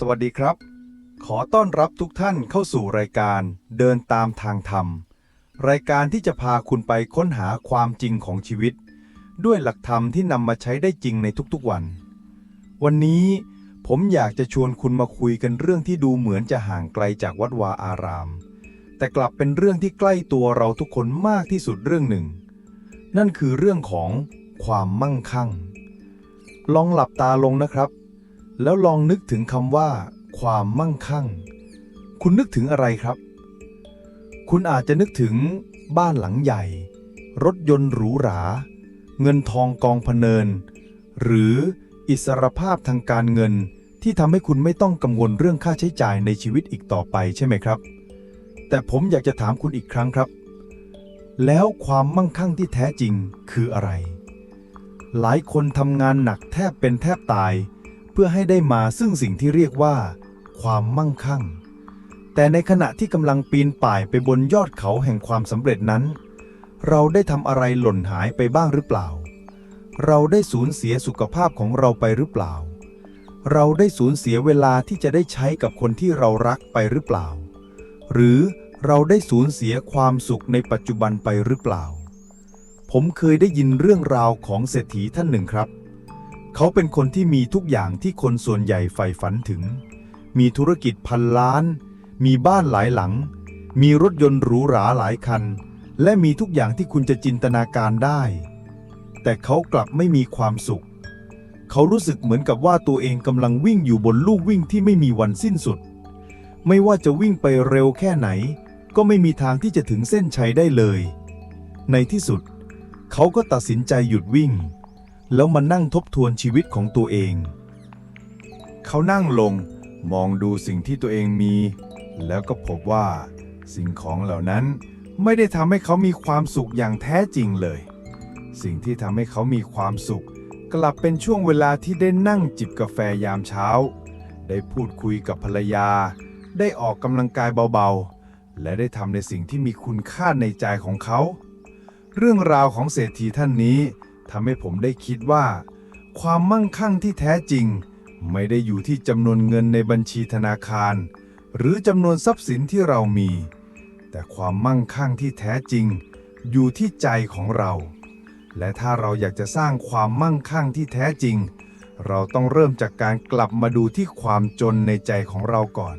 สวัสดีครับ ขอต้อนรับทุกท่านเข้าสู่รายการเดินตามทางธรรม รายการที่จะพาคุณไปค้นหาความจริงของชีวิต ด้วยหลักธรรมที่นำมาใช้ได้จริงในทุกๆวัน วันนี้ผมอยากจะชวนคุณมาคุยกันเรื่องที่ดูเหมือนจะห่างไกลจากวัดวาอาราม แต่กลับเป็นเรื่องที่ใกล้ตัวเราทุกคนมากที่สุดเรื่องหนึ่ง นั่นคือเรื่องของความมั่งคั่ง ลองหลับตาลงนะครับ แล้วลองนึกถึงคำว่า ความมั่งคั่ง คุณนึกถึงอะไรครับ คุณอาจจะนึกถึงบ้านหลังใหญ่ รถยนต์หรูหรา เงินทองกองพเนิน หรืออิสรภาพทางการเงินที่ทำให้คุณไม่ต้องกังวลเรื่องค่าใช้จ่ายในชีวิตอีกต่อไปใช่ไหมครับ แต่ผมอยากจะถามคุณอีกครั้งครับ แล้วความมั่งคั่งที่แท้จริงคืออะไร หลายคนทำงานหนักแทบเป็นแทบตาย พื่อให้ได้มาซึ่งสิ่งที่เรียกว่า ความมั่งคั่ง แต่ในขณะที่กำลังปีนป่ายไปบนยอดเขาแห่งความสำเร็จนั้น เราได้ทำอะไรหล่นหายไปบ้างหรือเปล่า เราได้สูญเสียสุขภาพของเราไปหรือเปล่า เราได้สูญเสียเวลาที่จะได้ใช้กับคนที่เรารักไปหรือเปล่า หรือเราได้สูญเสียความสุขในปัจจุบันไปหรือเปล่า ผมเคยได้ยินเรื่องราวของเศรษฐีท่านหนึ่งครับ เขาเป็นคนที่มีทุกอย่างที่คนส่วนใหญ่ใฝ่ฝันถึง มีธุรกิจพันล้าน มีบ้านหลายหลัง มีรถยนต์หรูหราหลายคัน และมีทุกอย่างที่คุณจะจินตนาการได้ แต่เขากลับไม่มีความสุข เขารู้สึกเหมือนกับว่าตัวเองกำลังวิ่งอยู่บนลู่วิ่งที่ไม่มีวันสิ้นสุด ไม่ว่าจะวิ่งไปเร็วแค่ไหน ก็ไม่มีทางที่จะถึงเส้นชัยได้เลย ในที่สุด เขาก็ตัดสินใจหยุดวิ่ง แล้วมานั่งทบทวนชีวิตของตัวเอง เขานั่งลงมองดูสิ่งที่ตัวเองมี แล้วก็พบว่า สิ่งของเหล่านั้นไม่ได้ทำให้เขามีความสุขอย่างแท้จริงเลย สิ่งที่ทำให้เขามีความสุข กลับเป็นช่วงเวลาที่ได้นั่งจิบกาแฟยามเช้า ได้พูดคุยกับภรรยา ได้ออกกำลังกายเบาๆ และได้ทำในสิ่งที่มีคุณค่าในใจของเขา เรื่องราวของเศรษฐีท่านนี้ ทำให้ผมได้คิดว่า ความมั่งคั่งที่แท้จริง ไม่ได้อยู่ที่จำนวนเงินในบัญชีธนาคาร หรือจำนวนทรัพย์สินที่เรามี แต่ความมั่งคั่งที่แท้จริง อยู่ที่ใจของเรา และถ้าเราอยากจะสร้างความมั่งคั่งที่แท้จริง เราต้องเริ่มจากการกลับมาดูที่ความจนในใจของเราก่อน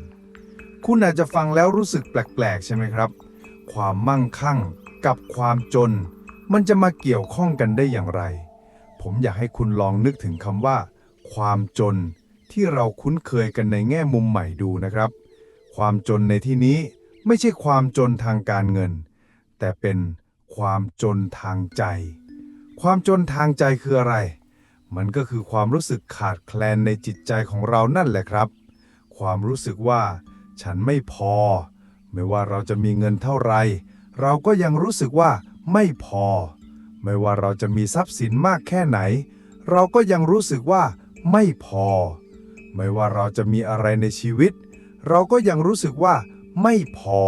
คุณอาจจะฟังแล้วรู้สึกแปลกๆ ใช่ไหมครับ ความมั่งคั่งกับความจน มันจะมาเกี่ยวข้องกันได้อย่างไร ผมอยากให้คุณลองนึกถึงคำว่า ความจนที่เราคุ้นเคยกันในแง่มุมใหม่ดูนะครับ ความจนในที่นี้ไม่ใช่ความจนทางการเงิน แต่เป็นความจนทางใจ ความจนทางใจคืออะไร มันก็คือความรู้สึกขาดแคลนในจิตใจของเรานั่นแหละครับ ความรู้สึกว่า ฉันไม่พอ ไม่ว่าเราจะมีเงินเท่าไหรเราก็ยังรู้สึกว่า ไม่พอ ไม่ว่าเราจะมีทรัพย์สินมากแค่ไหน เราก็ยังรู้สึกว่าไม่พอ ไม่ว่าเราจะมีอะไรในชีวิต เราก็ยังรู้สึกว่าไม่พอ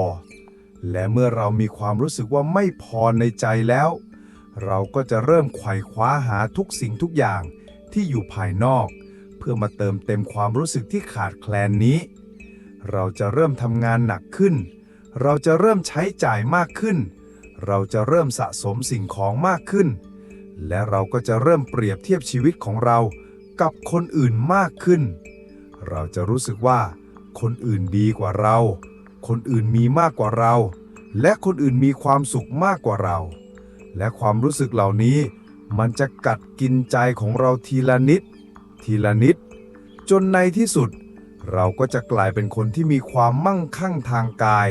และเมื่อเรามีความรู้สึกว่าไม่พอในใจแล้ว เราก็จะเริ่มไขว่คว้าหาทุกสิ่งทุกอย่างที่อยู่ภายนอก เพื่อมาเติมเต็มความรู้สึกที่ขาดแคลนนี้ เราจะเริ่มทำงานหนักขึ้น เราจะเริ่มใช้จ่ายมากขึ้น เราจะเริ่มสะสมสิ่งของมากขึ้น และเราก็จะเริ่มเปรียบเทียบชีวิตของเรากับคนอื่นมากขึ้น เราจะรู้สึกว่า คนอื่นดีกว่าเรา คนอื่นมีมากกว่าเรา และคนอื่นมีความสุขมากกว่าเรา และความรู้สึกเหล่านี้ มันจะกัดกินใจของเราทีละนิด ทีละนิด จนในที่สุด เราก็จะกลายเป็นคนที่มีความมั่งคั่งทางกาย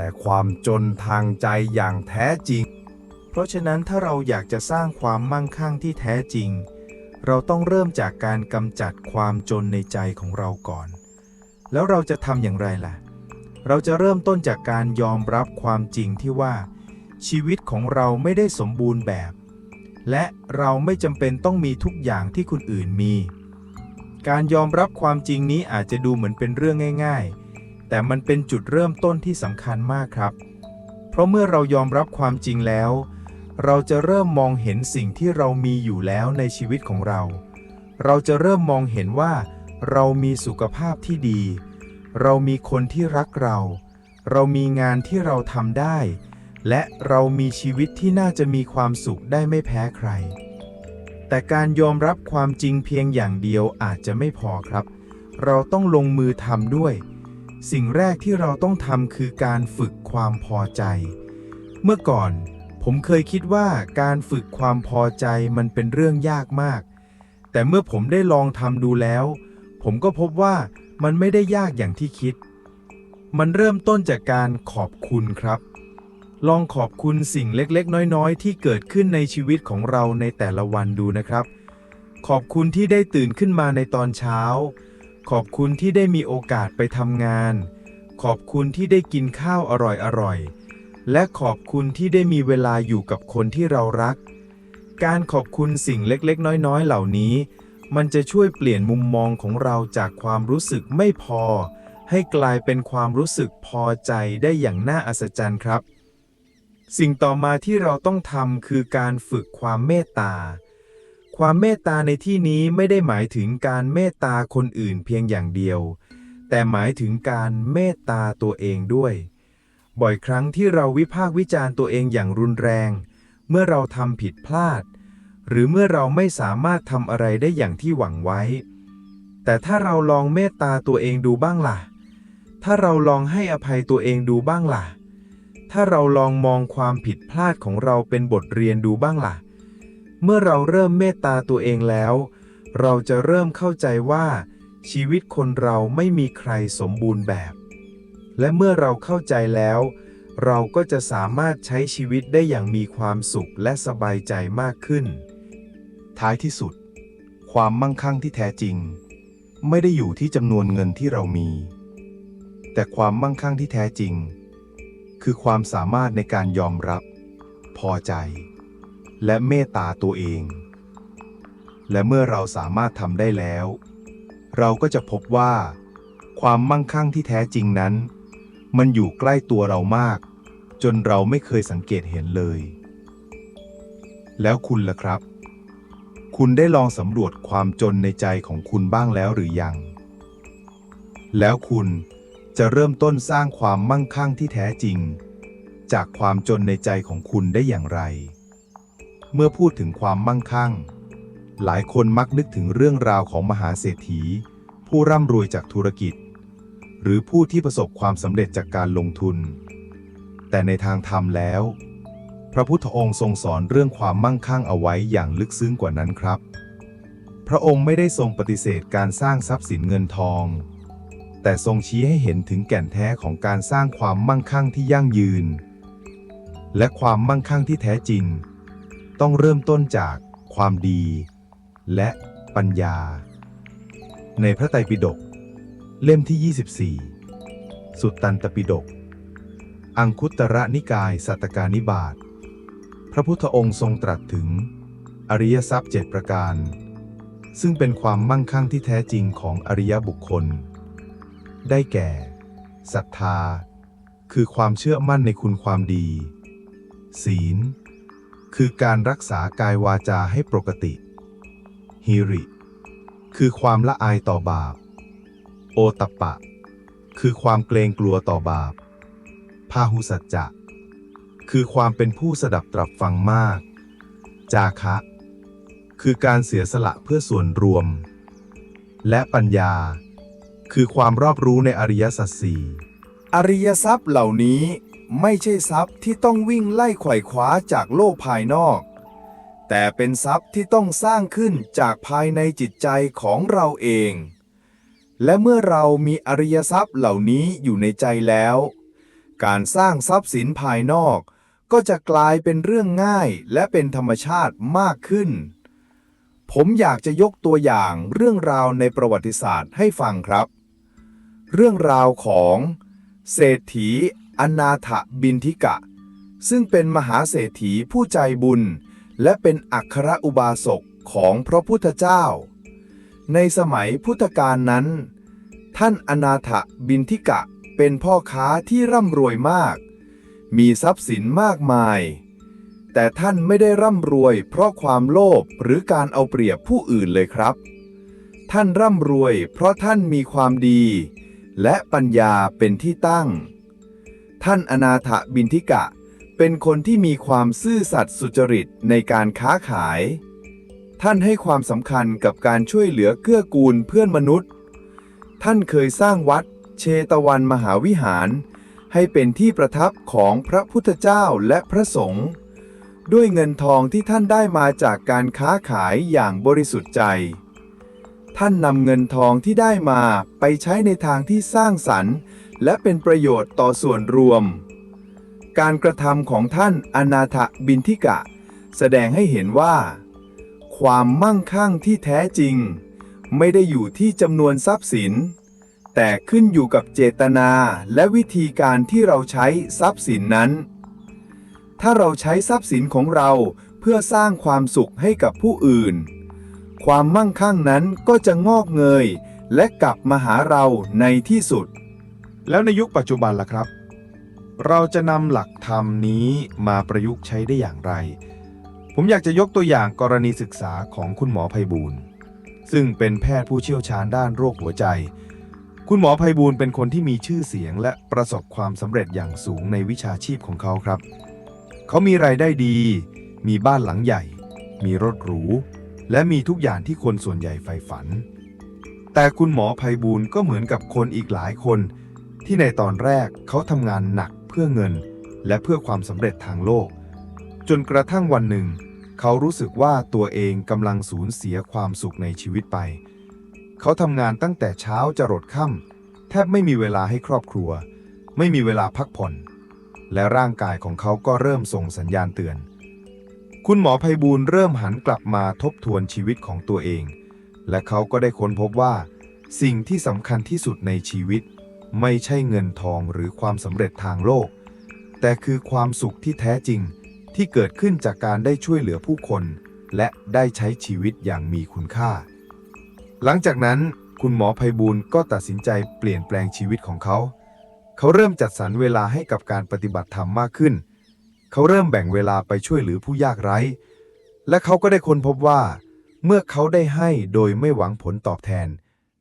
แต่ความจนทางใจอย่างแท้จริง เพราะฉะนั้นถ้าเราอยากจะสร้างความมั่งคั่งที่แท้จริง เราต้องเริ่มจากการกำจัดความจนในใจของเราก่อน แล้วเราจะทำอย่างไรล่ะ เราจะเริ่มต้นจากการยอมรับความจริงที่ว่า ชีวิตของเราไม่ได้สมบูรณ์แบบ และเราไม่จำเป็นต้องมีทุกอย่างที่คนอื่นมี การยอมรับความจริงนี้อาจจะดูเหมือนเป็นเรื่องง่าย ๆ แต่มันเป็นจุดเริ่มต้นที่สำคัญมากครับ เพราะเมื่อเรายอมรับความจริงแล้ว เราจะเริ่มมองเห็นสิ่งที่เรามีอยู่แล้วในชีวิตของเรา เราจะเริ่มมองเห็นว่า เรามีสุขภาพที่ดี เรามีคนที่รักเรา เรามีงานที่เราทำได้ และเรามีชีวิตที่น่าจะมีความสุขได้ไม่แพ้ใคร แต่การยอมรับความจริงเพียงอย่างเดียวอาจจะไม่พอครับ เราต้องลงมือทำด้วย สิ่งแรกที่เราต้องทำคือการฝึกความพอใจ เมื่อก่อนผมเคยคิดว่าการฝึกความพอใจมันเป็นเรื่องยากมาก แต่เมื่อผมได้ลองทำดูแล้ว ผมก็พบว่ามันไม่ได้ยากอย่างที่คิด มันเริ่มต้นจากการขอบคุณครับ ลองขอบคุณสิ่งเล็กๆ น้อยๆ ที่เกิดขึ้นในชีวิตของเราในแต่ละวันดูนะครับ ขอบคุณที่ได้ตื่นขึ้นมาในตอนเช้า ขอบคุณที่ได้มีโอกาสไปทำงาน ขอบคุณที่ได้กินข้าวอร่อยๆ และขอบคุณที่ได้มีเวลาอยู่กับคนที่เรารัก การขอบคุณสิ่งเล็กๆ น้อยๆ เหล่านี้ มันจะช่วยเปลี่ยนมุมมองของเราจากความรู้สึกไม่พอ ให้กลายเป็นความรู้สึกพอใจได้อย่างน่าอัศจรรย์ครับ สิ่งต่อมาที่เราต้องทำคือการฝึกความเมตตา ความเมตตาในที่นี้ไม่ได้หมายถึงการเมตตาคนอื่นเพียงอย่างเดียว แต่หมายถึงการเมตตาตัวเองด้วย บ่อยครั้งที่เราวิพากษ์วิจารณ์ตัวเองอย่างรุนแรง เมื่อเราทำผิดพลาด หรือเมื่อเราไม่สามารถทำอะไรได้อย่างที่หวังไว้ แต่ถ้าเราลองเมตตาตัวเองดูบ้างล่ะ ถ้าเราลองให้อภัยตัวเองดูบ้างล่ะ ถ้าเราลองมองความผิดพลาดของเราเป็นบทเรียนดูบ้างล่ะ เมื่อเราเริ่มเมตตาตัวเองแล้ว เราจะเริ่มเข้าใจว่า ชีวิตคนเราไม่มีใครสมบูรณ์แบบ และเมื่อเราเข้าใจแล้ว เราก็จะสามารถใช้ชีวิตได้อย่างมีความสุขและสบายใจมากขึ้น ท้ายที่สุด ความมั่งคั่งที่แท้จริง ไม่ได้อยู่ที่จำนวนเงินที่เรามี แต่ความมั่งคั่งที่แท้จริง คือความสามารถในการยอมรับ พอใจ และเมตตาตัวเอง และเมื่อเราสามารถทำได้แล้ว เราก็จะพบว่า ความมั่งคั่งที่แท้จริงนั้น มันอยู่ใกล้ตัวเรามาก จนเราไม่เคยสังเกตเห็นเลย แล้วคุณล่ะครับ คุณได้ลองสำรวจความจนในใจของคุณบ้างแล้วหรือยัง แล้วคุณจะเริ่มต้นสร้างความมั่งคั่งที่แท้จริง จากความจนในใจของคุณได้อย่างไร เมื่อพูดถึงความมั่งคั่ง หลายคนมักนึกถึงเรื่องราวของมหาเศรษฐี ผู้ร่ำรวยจากธุรกิจ หรือผู้ที่ประสบความสำเร็จจากการลงทุน แต่ในทางธรรมแล้ว พระพุทธองค์ทรงสอนเรื่องความมั่งคั่งเอาไว้อย่างลึกซึ้งกว่านั้นครับ พระองค์ไม่ได้ทรงปฏิเสธการสร้างทรัพย์สินเงินทอง แต่ทรงชี้ให้เห็นถึงแก่นแท้ของการสร้างความมั่งคั่งที่ยั่งยืน และความมั่งคั่งที่แท้จริง ต้องเริ่มต้นจากความดี และปัญญา ในพระไตรปิฎกเล่มที่ 24 สุตตันตปิฎกอังคุตระนิกายสัตกานิบาตพระพุทธองค์ทรงตรัสถึง อริยทรัพย์เจ็ดประการ ซึ่งเป็นความมั่งคั่งที่แท้จริงของอริยบุคคล ได้แก่ศรัทธา คือความเชื่อมั่นในคุณความดี ศีล คือการรักษากายวาจาให้ปกติฮิริ คือความละอายต่อบาป โอตัปปะ คือความเกรงกลัวต่อบาปพาหุสัจจะ คือความเป็นผู้สดับตรับฟังมาก จาคะ คือการเสียสละเพื่อส่วนรวม และปัญญา คือความรอบรู้ในอริยสัจสี่อริยทรัพย์เหล่านี้ ไม่ใช่ทรัพย์ที่ต้องวิ่งไล่ไขว่คว้าจากโลกภายนอก แต่เป็นทรัพย์ที่ต้องสร้างขึ้นจากภายในจิตใจของเราเอง และเมื่อเรามีอริยทรัพย์เหล่านี้อยู่ในใจแล้ว การสร้างทรัพย์สินภายนอก ก็จะกลายเป็นเรื่องง่ายและเป็นธรรมชาติมากขึ้น ผมอยากจะยกตัวอย่างเรื่องราวในประวัติศาสตร์ให้ฟังครับ เรื่องราวของเศรษฐี อนาถบินทิกะ ซึ่งเป็นมหาเศรษฐีผู้ใจบุญ และเป็นอัครอุบาสกของพระพุทธเจ้า ในสมัยพุทธกาลนั้น ท่านอนาถบินทิกะเป็นพ่อค้าที่ร่ำรวยมาก มีทรัพย์สินมากมาย แต่ท่านไม่ได้ร่ำรวยเพราะความโลภหรือการเอาเปรียบผู้อื่นเลยครับ ท่านร่ำรวยเพราะท่านมีความดี และปัญญาเป็นที่ตั้ง ท่านอนาถบินทิกะ เป็นคนที่มีความซื่อสัตย์สุจริตในการค้าขาย ท่านให้ความสำคัญกับการช่วยเหลือเกื้อกูลเพื่อนมนุษย์ ท่านเคยสร้างวัดเชตวันมหาวิหาร ให้เป็นที่ประทับของพระพุทธเจ้าและพระสงฆ์ด้วยเงินทองที่ท่านได้มาจากการค้าขายอย่างบริสุทธิ์ใจ ท่านนำเงินทองที่ได้มาไปใช้ในทางที่สร้างสรรค์ และเป็นประโยชน์ต่อส่วนรวม การกระทำของท่านอนาถบินทิกะ แสดงให้เห็นว่า ความมั่งคั่งที่แท้จริง ไม่ได้อยู่ที่จำนวนทรัพย์สิน แต่ขึ้นอยู่กับเจตนาและวิธีการที่เราใช้ทรัพย์สินนั้น ถ้าเราใช้ทรัพย์สินของเราเพื่อสร้างความสุขให้กับผู้อื่น ความมั่งคั่งนั้นก็จะงอกเงยและกลับมาหาเราในที่สุด แล้วในยุคปัจจุบันล่ะครับ เราจะนำหลักธรรมนี้มาประยุกต์ใช้ได้อย่างไร ผมอยากจะยกตัวอย่างกรณีศึกษาของคุณหมอไพบูลซึ่งเป็นแพทย์ผู้เชี่ยวชาญด้านโรคหัวใจ คุณหมอไพบูลเป็นคนที่มีชื่อเสียงและประสบความสำเร็จอย่างสูงในวิชาชีพของเขาครับ เขามีรายได้ดี มีบ้านหลังใหญ่ มีรถหรู และมีทุกอย่างที่คนส่วนใหญ่ใฝ่ฝัน แต่คุณหมอไพบูลก็เหมือนกับคนอีกหลายคน ที่ในตอนแรกเขาทำงานหนักเพื่อเงิน และเพื่อความสำเร็จทางโลก จนกระทั่งวันหนึ่ง เขารู้สึกว่าตัวเองกำลังสูญเสียความสุขในชีวิตไป เขาทำงานตั้งแต่เช้าจรดค่ำแทบไม่มีเวลาให้ครอบครัว ไม่มีเวลาพักผ่อน และร่างกายของเขาก็เริ่มส่งสัญญาณเตือน คุณหมอไพบูลเริ่มหันกลับมาทบทวนชีวิตของตัวเอง และเขาก็ได้ค้นพบว่า สิ่งที่สำคัญที่สุดในชีวิต ไม่ใช่เงินทองหรือความสำเร็จทางโลก แต่คือความสุขที่แท้จริงที่เกิดขึ้นจากการได้ช่วยเหลือผู้คน และได้ใช้ชีวิตอย่างมีคุณค่า หลังจากนั้นคุณหมอไพบูลก็ตัดสินใจเปลี่ยนแปลงชีวิตของเขา เขาเริ่มจัดสรรเวลาให้กับการปฏิบัติธรรมมากขึ้น เขาเริ่มแบ่งเวลาไปช่วยเหลือผู้ยากไร้ และเขาก็ได้ค้นพบว่า เมื่อเขาได้ให้โดยไม่หวังผลตอบแทน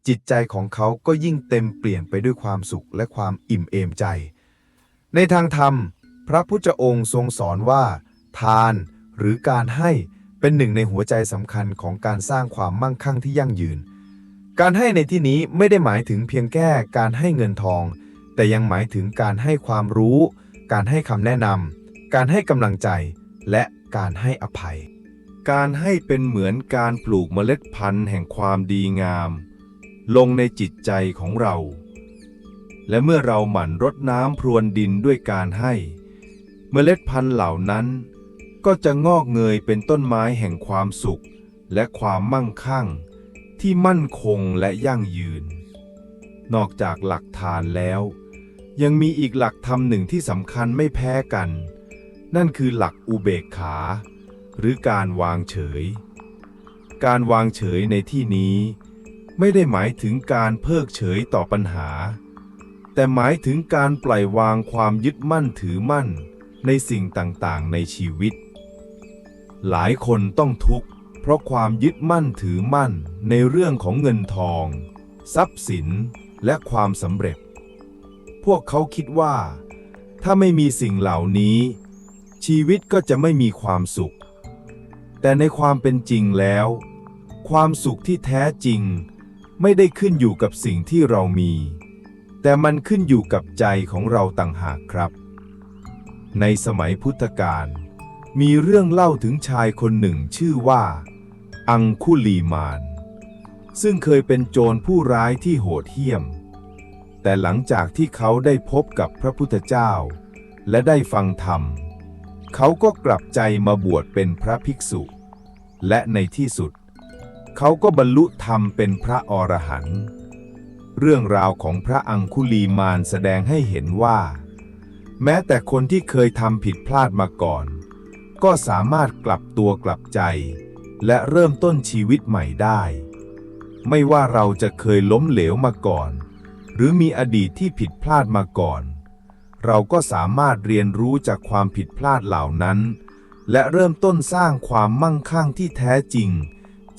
จิตใจของเขาก็ยิ่งเต็มเปลี่ยนไปด้วยความสุขและความอิ่มเอมใจ ในทางธรรม พระพุทธองค์ทรงสอนว่า ทานหรือการให้เป็นหนึ่งในหัวใจสำคัญของการสร้างความมั่งคั่งที่ยั่งยืน การให้ในที่นี้ไม่ได้หมายถึงเพียงแค่การให้เงินทอง แต่ยังหมายถึงการให้ความรู้ การให้คำแนะนำการให้กำลังใจ และการให้อภัย การให้เป็นเหมือนการปลูกเมล็ดพันธุ์แห่งความดีงาม ลงในจิตใจของเรา และเมื่อเราหมั่นรดน้ำพรวนดินด้วยการให้ เมล็ดพันธุ์เหล่านั้น ก็จะงอกเงยเป็นต้นไม้แห่งความสุข และความมั่งคั่ง ที่มั่นคงและยั่งยืน นอกจากหลักฐานแล้ว ยังมีอีกหลักธรรมหนึ่งที่สำคัญไม่แพ้กัน นั่นคือหลักอุเบกขา หรือการวางเฉย การวางเฉยในที่นี้ ไม่ได้หมายถึงการเพิกเฉยต่อปัญหา แต่หมายถึงการปล่อยวางความยึดมั่นถือมั่นในสิ่งต่างๆ ในชีวิต หลายคนต้องทุกข์เพราะความยึดมั่นถือมั่นในเรื่องของเงินทอง ทรัพย์สินและความสำเร็จ พวกเขาคิดว่า ถ้าไม่มีสิ่งเหล่านี้ ชีวิตก็จะไม่มีความสุข แต่ในความเป็นจริงแล้ว ความสุขที่แท้จริง ไม่ได้ขึ้นอยู่กับสิ่งที่เรามี แต่มันขึ้นอยู่กับใจของเราต่างหากครับ ในสมัยพุทธกาลมีเรื่องเล่าถึงชายคนหนึ่งชื่อว่า อังคุลีมาน ซึ่งเคยเป็นโจรผู้ร้ายที่โหดเหี้ยม แต่หลังจากที่เขาได้พบกับพระพุทธเจ้า และได้ฟังธรรม เขาก็กลับใจมาบวชเป็นพระภิกษุ และในที่สุดเขาก็บรรลุธรรมเป็นพระอรหันต์เรื่องราวของพระอังคุลีมานแสดงให้เห็นว่า แม้แต่คนที่เคยทำผิดพลาดมาก่อน ก็สามารถกลับตัวกลับใจ และเริ่มต้นชีวิตใหม่ได้ ไม่ว่าเราจะเคยล้มเหลวมาก่อน หรือมีอดีตที่ผิดพลาดมาก่อน เราก็สามารถเรียนรู้จากความผิดพลาดเหล่านั้น และเริ่มต้นสร้างความมั่งคั่งที่แท้จริง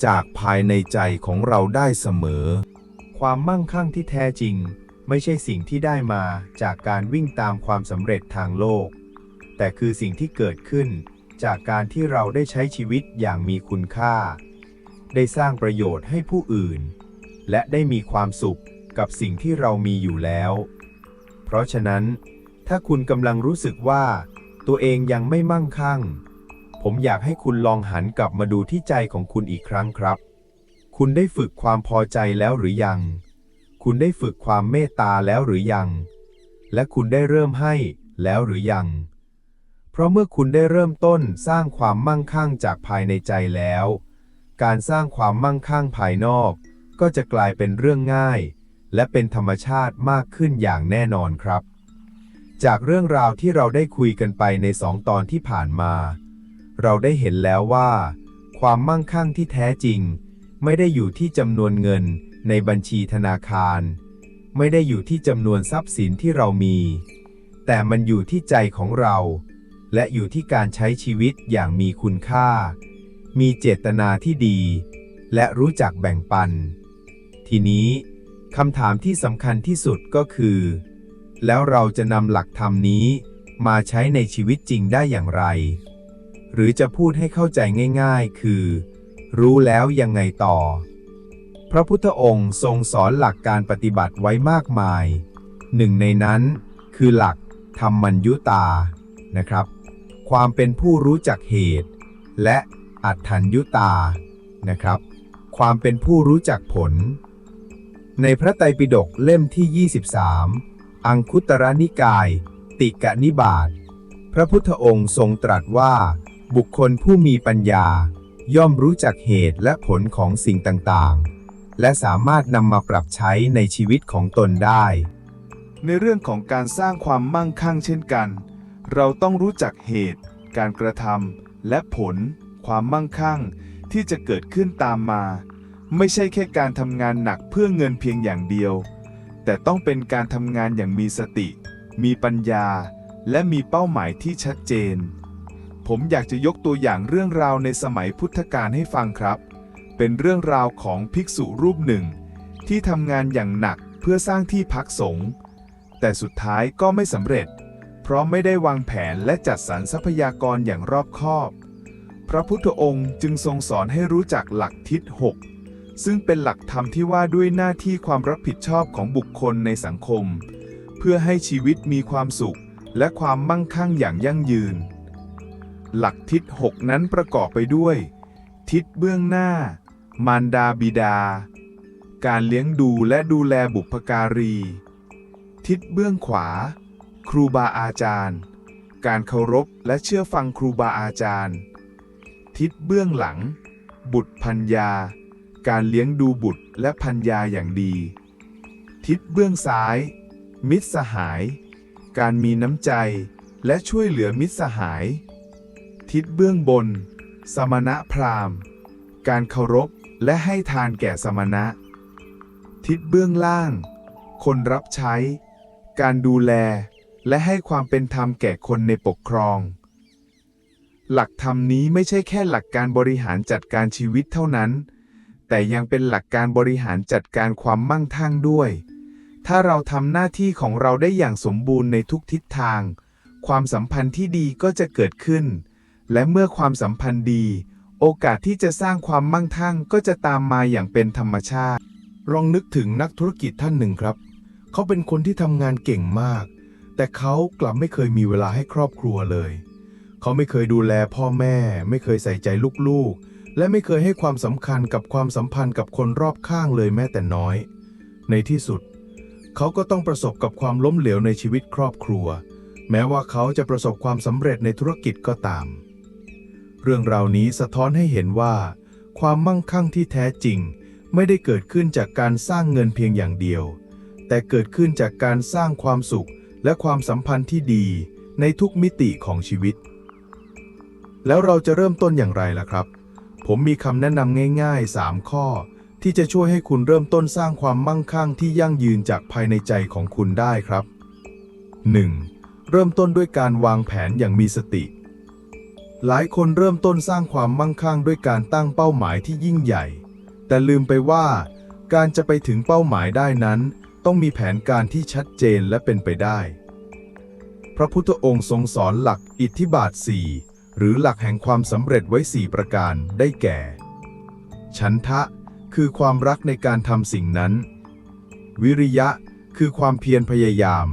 จากภายในใจของเราได้เสมอ ความมั่งคั่งที่แท้จริง ไม่ใช่สิ่งที่ได้มาจากการวิ่งตามความสำเร็จทางโลก แต่คือสิ่งที่เกิดขึ้น จากการที่เราได้ใช้ชีวิตอย่างมีคุณค่า ได้สร้างประโยชน์ให้ผู้อื่น และได้มีความสุขกับสิ่งที่เรามีอยู่แล้ว เพราะฉะนั้น ถ้าคุณกำลังรู้สึกว่า ตัวเองยังไม่มั่งคั่ง ผมอยากให้คุณลองหันกลับมาดูที่ใจของคุณอีกครั้งครับ คุณได้ฝึกความพอใจแล้วหรือยัง คุณได้ฝึกความเมตตาแล้วหรือยัง และคุณได้เริ่มให้แล้วหรือยัง เพราะเมื่อคุณได้เริ่มต้นสร้างความมั่งคั่งจากภายในใจแล้ว การสร้างความมั่งคั่งภายนอก ก็จะกลายเป็นเรื่องง่าย และเป็นธรรมชาติมากขึ้นอย่างแน่นอนครับ จากเรื่องราวที่เราได้คุยกันไปในสองตอนที่ผ่านมา เราได้เห็นแล้วว่า ความมั่งคั่งที่แท้จริง ไม่ได้อยู่ที่จำนวนเงินในบัญชีธนาคาร ไม่ได้อยู่ที่จำนวนทรัพย์สินที่เรามี แต่มันอยู่ที่ใจของเรา และอยู่ที่การใช้ชีวิตอย่างมีคุณค่า มีเจตนาที่ดี และรู้จักแบ่งปัน ทีนี้คำถามที่สำคัญที่สุดก็คือ แล้วเราจะนำหลักธรรมนี้มาใช้ในชีวิตจริงได้อย่างไร หรือจะพูดให้เข้าใจง่ายๆ คือ รู้แล้วยังไงต่อ พระพุทธองค์ทรงสอนหลักการปฏิบัติไว้มากมาย หนึ่งในนั้นคือหลักธรรมัญยุตา นะครับ ความเป็นผู้รู้จักเหตุ และอัตถัญยุตา นะครับ ความเป็นผู้รู้จักผล ในพระไตรปิฎกเล่มที่ 23 อังคุตรนิกาย ติกนิบาตพระพุทธองค์ทรงตรัสว่า บุคคลผู้มีปัญญา ย่อมรู้จักเหตุและผลของสิ่งต่างๆ และสามารถนำมาปรับใช้ในชีวิตของตนได้ ในเรื่องของการสร้างความมั่งคั่งเช่นกัน เราต้องรู้จักเหตุ การกระทำและผล ความมั่งคั่ง ที่จะเกิดขึ้นตามมา ไม่ใช่แค่การทำงานหนักเพื่อเงินเพียงอย่างเดียว แต่ต้องเป็นการทำงานอย่างมีสติ มีปัญญา และมีเป้าหมายที่ชัดเจน ผมอยากจะยกตัวอย่างเรื่องราวในสมัยพุทธกาลให้ฟังครับ เป็นเรื่องราวของภิกษุรูปหนึ่ง ที่ทำงานอย่างหนักเพื่อสร้างที่พักสงฆ์แต่สุดท้ายก็ไม่สำเร็จ เพราะไม่ได้วางแผนและจัดสรรทรัพยากรอย่างรอบคอบ พระพุทธองค์จึงทรงสอนให้รู้จักหลักทิศหกซึ่งเป็นหลักธรรมที่ว่าด้วยหน้าที่ความรับผิดชอบของบุคคลในสังคม เพื่อให้ชีวิตมีความสุขและความมั่งคั่งอย่างยั่งยืน หลักทิศหกนั้นประกอบไปด้วย ทิศเบื้องหน้า มารดาบิดา การเลี้ยงดูและดูแลบุพการี ทิศเบื้องขวา ครูบาอาจารย์ การเคารพและเชื่อฟังครูบาอาจารย์ ทิศเบื้องหลัง บุตรพัญญา การเลี้ยงดูบุตรและพัญญาอย่างดี ทิศเบื้องซ้าย มิตรสหาย การมีน้ำใจและช่วยเหลือมิตรสหาย ทิศเบื้องบน สมณะพราหมณ์ การเคารพและให้ทานแก่สมณะ ทิศเบื้องล่าง คนรับใช้ การดูแลและให้ความเป็นธรรมแก่คนในปกครอง หลักธรรมนี้ไม่ใช่แค่หลักการบริหารจัดการชีวิตเท่านั้น แต่ยังเป็นหลักการบริหารจัดการความมั่งคั่งด้วย ถ้าเราทำหน้าที่ของเราได้อย่างสมบูรณ์ในทุกทิศทาง ความสัมพันธ์ที่ดีก็จะเกิดขึ้น และเมื่อความสัมพันธ์ดี โอกาสที่จะสร้างความมั่งคั่งก็จะตามมาอย่างเป็นธรรมชาติ ลองนึกถึงนักธุรกิจท่านหนึ่งครับ เขาเป็นคนที่ทำงานเก่งมาก แต่เขากลับไม่เคยมีเวลาให้ครอบครัวเลย เขาไม่เคยดูแลพ่อแม่ ไม่เคยใส่ใจลูกๆ และไม่เคยให้ความสำคัญกับความสัมพันธ์กับคนรอบข้างเลยแม้แต่น้อย ในที่สุด เขาก็ต้องประสบกับความล้มเหลวในชีวิตครอบครัว แม้ว่าเขาจะประสบความสำเร็จในธุรกิจก็ตาม เรื่องราวนี้สะท้อนให้เห็นว่า ความมั่งคั่งที่แท้จริง ไม่ได้เกิดขึ้นจากการสร้างเงินเพียงอย่างเดียว แต่เกิดขึ้นจากการสร้างความสุขและความสัมพันธ์ที่ดีในทุกมิติของชีวิต แล้วเราจะเริ่มต้นอย่างไรล่ะครับ ผมมีคำแนะนำง่าย ๆ 3 ข้อ ที่จะช่วยให้คุณเริ่มต้นสร้างความมั่งคั่งที่ยั่งยืนจากภายในใจของคุณได้ครับ 1. เริ่มต้นด้วยการวางแผนอย่างมีสติ หลายคนเริ่มต้นสร้างความมั่งคั่งด้วยการตั้งเป้าหมายที่ยิ่งใหญ่ แต่ลืมไปว่า การจะไปถึงเป้าหมายได้นั้น ต้องมีแผนการที่ชัดเจนและเป็นไปได้ พระพุทธองค์ทรงสอนหลักอิทธิบาท 4 หรือหลักแห่งความสำเร็จไว้ 4 ประการได้แก่ ฉันทะ คือความรักในการทำสิ่งนั้น วิริยะ คือความเพียรพยายาม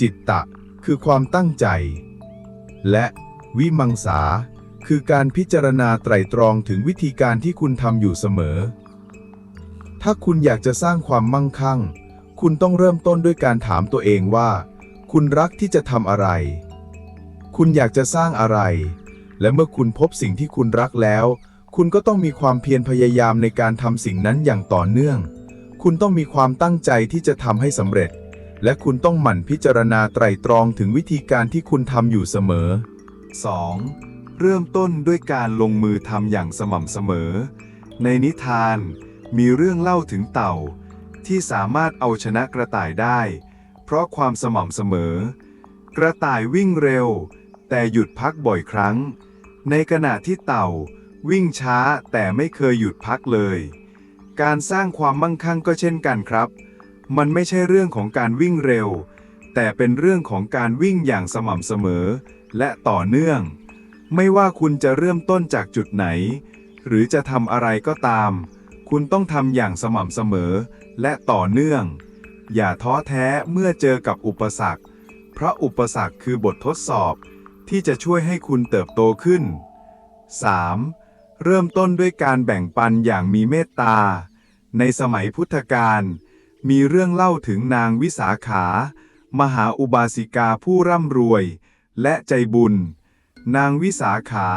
จิตตะ คือความตั้งใจ และ วิมังสา คือการพิจารณาไตร่ตรองถึงวิธีการที่คุณทำอยู่เสมอ ถ้าคุณอยากจะสร้างความมั่งคั่ง คุณต้องเริ่มต้นด้วยการถามตัวเองว่า คุณรักที่จะทำอะไร คุณอยากจะสร้างอะไร และเมื่อคุณพบสิ่งที่คุณรักแล้ว คุณก็ต้องมีความเพียรพยายามในการทำสิ่งนั้นอย่างต่อเนื่อง คุณต้องมีความตั้งใจที่จะทำให้สำเร็จและคุณต้องหมั่นพิจารณาไตร่ตรองถึงวิธีการที่คุณทำอยู่เสมอ 2. เริ่มต้นด้วยการลงมือทำอย่างสม่ำเสมอ ในนิทานมีเรื่องเล่าถึงเต่า ที่สามารถเอาชนะกระต่ายได้ เพราะความสม่ำเสมอ กระต่ายวิ่งเร็ว แต่หยุดพักบ่อยครั้ง ในขณะที่เต่าวิ่งช้าแต่ไม่เคยหยุดพักเลย การสร้างความมั่งคั่งก็เช่นกันครับ มันไม่ใช่เรื่องของการวิ่งเร็ว แต่เป็นเรื่องของการวิ่งอย่างสม่ำเสมอ และต่อเนื่อง ไม่ว่าคุณจะเริ่มต้นจากจุดไหน หรือจะทำอะไรก็ตาม คุณต้องทำอย่างสม่ำเสมอ และต่อเนื่อง อย่าท้อแท้เมื่อเจอกับอุปสรรค เพราะอุปสรรคคือบททดสอบ ที่จะช่วยให้คุณเติบโตขึ้น 3. เริ่มต้นด้วยการแบ่งปันอย่างมีเมตตา ในสมัยพุทธกาลมีเรื่องเล่าถึงนางวิสาขา มหาอุบาสิกาผู้ร่ำรวย และใจบุญ นางวิสาขา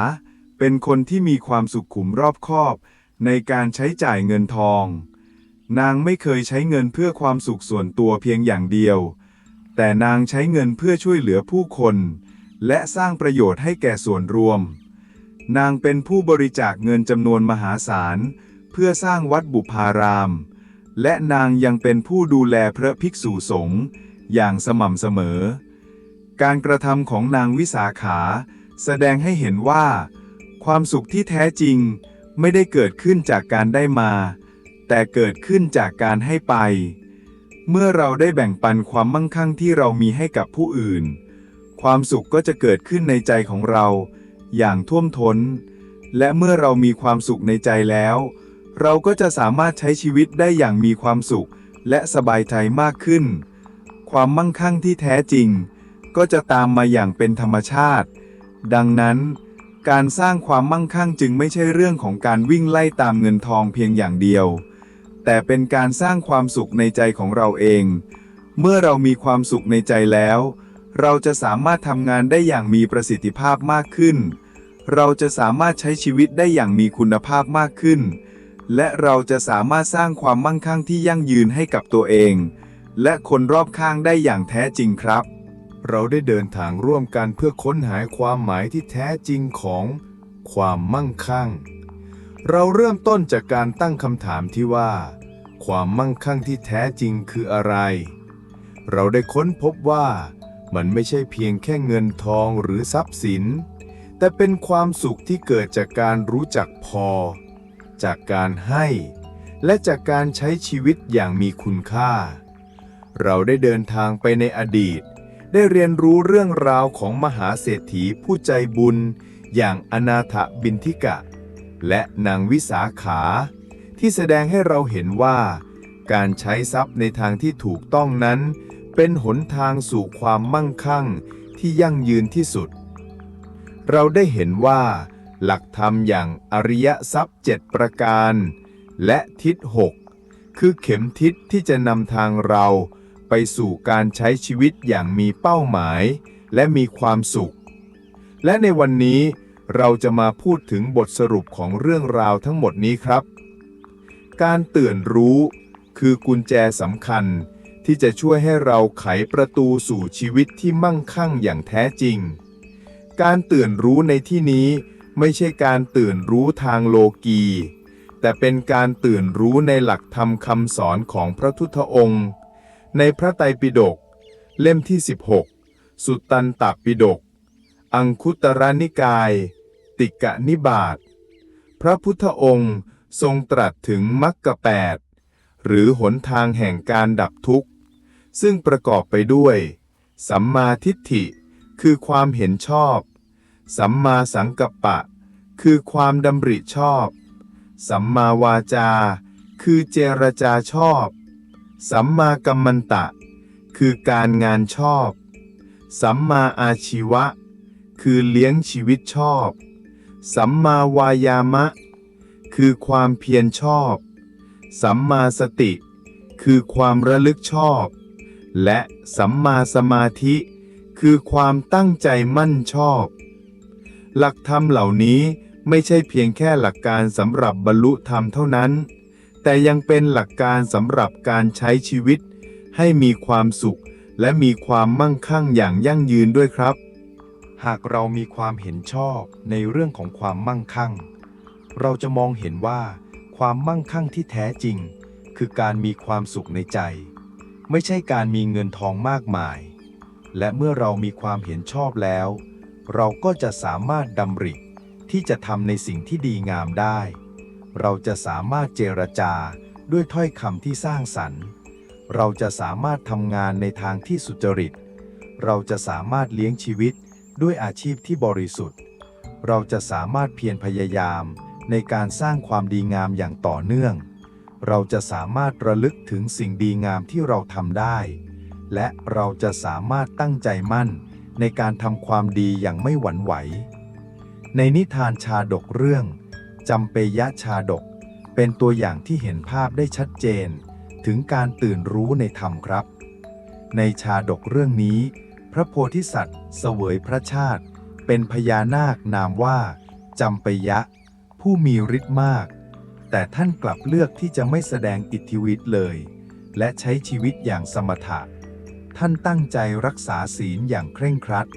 เป็นคนที่มีความสุขขุมรอบคอบ ในการใช้จ่ายเงินทอง นางไม่เคยใช้เงินเพื่อความสุขส่วนตัวเพียงอย่างเดียว แต่นางใช้เงินเพื่อช่วยเหลือผู้คน และสร้างประโยชน์ให้แก่ส่วนรวม นางเป็นผู้บริจาคเงินจำนวนมหาศาล เพื่อสร้างวัดบุพาราม และนางยังเป็นผู้ดูแลพระภิกษุสงฆ์ อย่างสม่ำเสมอ การกระทำของนางวิสาขา แสดงให้เห็นว่า ความสุขที่แท้จริงไม่ได้เกิดขึ้นจากการได้มา แต่เกิดขึ้นจากการให้ไป เมื่อเราได้แบ่งปันความมั่งคั่งที่เรามีให้กับผู้อื่น ความสุขก็จะเกิดขึ้นในใจของเรา อย่างท่วมท้น และเมื่อเรามีความสุขในใจแล้ว เราก็จะสามารถใช้ชีวิตได้อย่างมีความสุขและสบายใจมากขึ้น ความมั่งคั่งที่แท้จริง ก็จะตามมาอย่างเป็นธรรมชาติ ดังนั้น การสร้างความมั่งคั่งจึงไม่ใช่เรื่องของการวิ่งไล่ตามเงินทองเพียงอย่างเดียว แต่เป็นการสร้างความสุขในใจของเราเอง เมื่อเรามีความสุขในใจแล้ว เราจะสามารถทำงานได้อย่างมีประสิทธิภาพมากขึ้น เราจะสามารถใช้ชีวิตได้อย่างมีคุณภาพมากขึ้น และเราจะสามารถสร้างความมั่งคั่งที่ยั่งยืนให้กับตัวเอง และคนรอบข้างได้อย่างแท้จริงครับ เราได้เดินทางร่วมกันเพื่อค้นหาความหมายที่แท้จริงของความมั่งคั่ง เราเริ่มต้นจากการตั้งคำถามที่ว่า ความมั่งคั่งที่แท้จริงคืออะไร เราได้ค้นพบว่ามันไม่ใช่เพียงแค่เงินทองหรือทรัพย์สิน แต่เป็นความสุขที่เกิดจากการรู้จักพอ จากการให้ และจากการใช้ชีวิตอย่างมีคุณค่า เราได้เดินทางไปในอดีต ได้เรียนรู้เรื่องราวของมหาเศรษฐีผู้ใจบุญ อย่างอนาถบินทิกะ และนางวิสาขา ที่แสดงให้เราเห็นว่า การใช้ทรัพย์ในทางที่ถูกต้องนั้น เป็นหนทางสู่ความมั่งคั่งที่ยั่งยืนที่สุด เราได้เห็นว่า หลักธรรมอย่างอริยทรัพย์เจ็ดประการ และทิศหกคือเข็มทิศที่จะนำทางเรา ไปสู่การใช้ชีวิตอย่างมีเป้าหมาย และมีความสุข และในวันนี้เราจะมาพูดถึงบทสรุปของเรื่องราวทั้งหมดนี้ครับ การตื่นรู้คือกุญแจสำคัญที่จะช่วยให้เราไขประตูสู่ชีวิตที่มั่งคั่งอย่างแท้จริง การตื่นรู้ในที่นี้ไม่ใช่การตื่นรู้ทางโลกี แต่เป็นการตื่นรู้ในหลักธรรมคำสอนของพระทุทธองค์ ในพระไตรปิฎกเล่มที่ 16 สุตตันตปิฎกอังคุตรนิกาย ติกะนิบาตพระพุทธองค์ทรงตรัสถึงมรรคแปดหรือหนทางแห่งการดับทุกข์ ซึ่งประกอบไปด้วย สัมมาทิฏฐิ คือความเห็นชอบ สัมมาสังกัปปะ คือความดำริชอบ สัมมาวาจา คือเจรจาชอบ สัมมากัมมันตะ คือการงานชอบ สัมมาอาชีวะ คือเลี้ยงชีวิตชอบ สัมมาวายามะ คือความเพียรชอบ สัมมาสติ คือความระลึกชอบ และสัมมาสมาธิ คือความตั้งใจมั่นชอบ หลักธรรมเหล่านี้ไม่ใช่เพียงแค่หลักการสำหรับบรรลุธรรมเท่านั้น แต่ยังเป็นหลักการสำหรับการใช้ชีวิต ให้มีความสุข และมีความมั่งคั่งอย่างยั่งยืนด้วยครับ หากเรามีความเห็นชอบในเรื่องของความมั่งคั่ง เราจะมองเห็นว่าความมั่งคั่งที่แท้จริง คือการมีความสุขในใจ ไม่ใช่การมีเงินทองมากมาย และเมื่อเรามีความเห็นชอบแล้ว เราก็จะสามารถดำริที่จะทำในสิ่งที่ดีงามได้ เราจะสามารถเจรจาด้วยถ้อยคำที่สร้างสรรค์ เราจะสามารถทำงานในทางที่สุจริต เราจะสามารถเลี้ยงชีวิตด้วยอาชีพที่บริสุทธิ์ เราจะสามารถเพียรพยายามในการสร้างความดีงามอย่างต่อเนื่อง เราจะสามารถระลึกถึงสิ่งดีงามที่เราทำได้ และเราจะสามารถตั้งใจมั่นในการทำความดีอย่างไม่หวั่นไหว ในนิทานชาดกเรื่อง จำเปยะชาดก เป็นตัวอย่างที่เห็นภาพได้ชัดเจน ถึงการตื่นรู้ในธรรมครับ ในชาดกเรื่องนี้ พระโพธิสัตว์ เสวยพระชาติ เป็นพญานาคนามว่าจำปยะ ผู้มีฤทธิ์มาก แต่ท่านกลับเลือกที่จะไม่แสดงอิทธิฤทธิ์เลย และใช้ชีวิตอย่างสมถะ ท่านตั้งใจรักษาศีลอย่างเคร่งครัด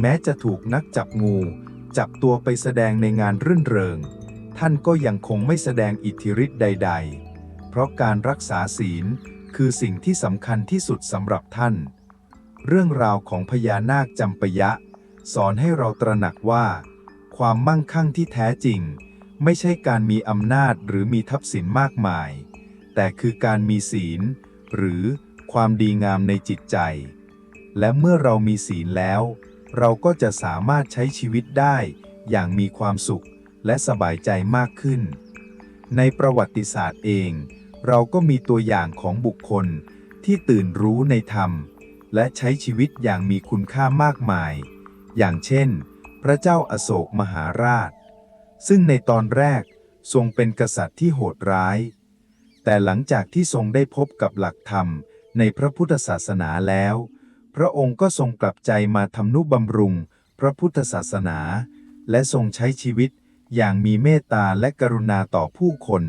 แม้จะถูกนักจับงู จับตัวไปแสดงในงานรื่นเริง ท่านก็ยังคงไม่แสดงอิทธิฤทธิ์ใด ๆ เพราะการรักษาศีลคือสิ่งที่สำคัญที่สุดสำหรับท่าน เรื่องราวของพญานาคจำปยะ สอนให้เราตระหนักว่า ความมั่งคั่งที่แท้จริง ไม่ใช่การมีอำนาจหรือมีทรัพย์สินมากมาย แต่คือการมีศีล หรือความดีงามในจิตใจ และเมื่อเรามีศีลแล้ว เราก็จะสามารถใช้ชีวิตได้อย่างมีความสุข และสบายใจมากขึ้น ในประวัติศาสตร์เอง เราก็มีตัวอย่างของบุคคลที่ตื่นรู้ในธรรม และใช้ชีวิตอย่างมีคุณค่ามากมาย อย่างเช่น พระเจ้าอาโศกมหาราช ซึ่งในตอนแรกทรงเป็นกษัตริย์ที่โหดร้าย แต่หลังจากที่ทรงได้พบกับหลักธรรมในพระพุทธศาสนาแล้ว พระองค์ก็ทรงกลับใจมาทำนุบำรุงพระพุทธศาสนา และทรงใช้ชีวิต อย่างมีเมตตาและกรุณาต่อผู้คน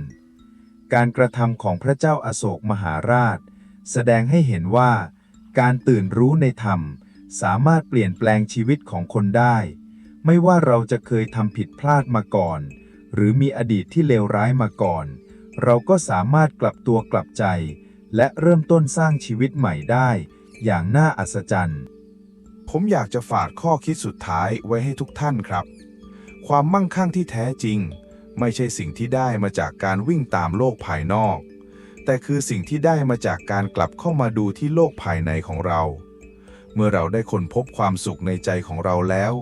การกระทำของพระเจ้าอาโศกมหาราช แสดงให้เห็นว่า การตื่นรู้ในธรรม สามารถเปลี่ยนแปลงชีวิตของคนได้ ไม่ว่าเราจะเคยทำผิดพลาดมาก่อน หรือมีอดีตที่เลวร้ายมาก่อน เราก็สามารถกลับตัวกลับใจ และเริ่มต้นสร้างชีวิตใหม่ได้ อย่างน่าอัศจรรย์ ผมอยากจะฝากข้อคิดสุดท้ายไว้ให้ทุกท่านครับ ความมั่งคั่งที่แท้จริง ไม่ใช่สิ่งที่ได้มาจากการวิ่งตามโลกภายนอก แต่คือสิ่งที่ได้มาจากการกลับเข้ามาดูที่โลกภายในของเรา เมื่อเราได้ค้นพบความสุขในใจของเราแล้ว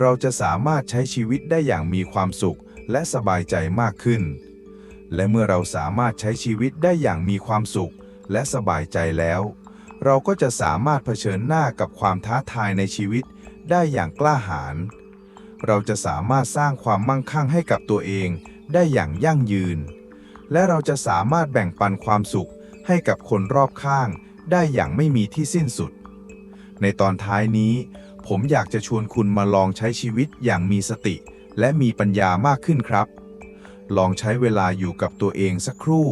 เราจะสามารถใช้ชีวิตได้อย่างมีความสุขและสบายใจมากขึ้น และเมื่อเราสามารถใช้ชีวิตได้อย่างมีความสุขและสบายใจแล้ว เราก็จะสามารถเผชิญหน้ากับความท้าทายในชีวิตได้อย่างกล้าหาญ เราจะสามารถสร้างความมั่งคั่งให้กับตัวเองได้อย่างยั่งยืน และเราจะสามารถแบ่งปันความสุขให้กับคนรอบข้างได้อย่างไม่มีที่สิ้นสุด ในตอนท้ายนี้ ผมอยากจะชวนคุณมาลองใช้ชีวิตอย่างมีสติ และมีปัญญามากขึ้นครับ ลองใช้เวลาอยู่กับตัวเองสักครู่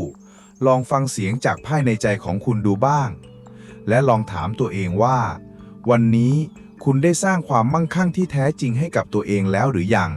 ลองฟังเสียงจากภายในใจของคุณดูบ้าง และลองถามตัวเองว่า วันนี้ คุณได้สร้างความมั่งคั่งที่แท้จริงให้กับตัวเองแล้วหรือยัง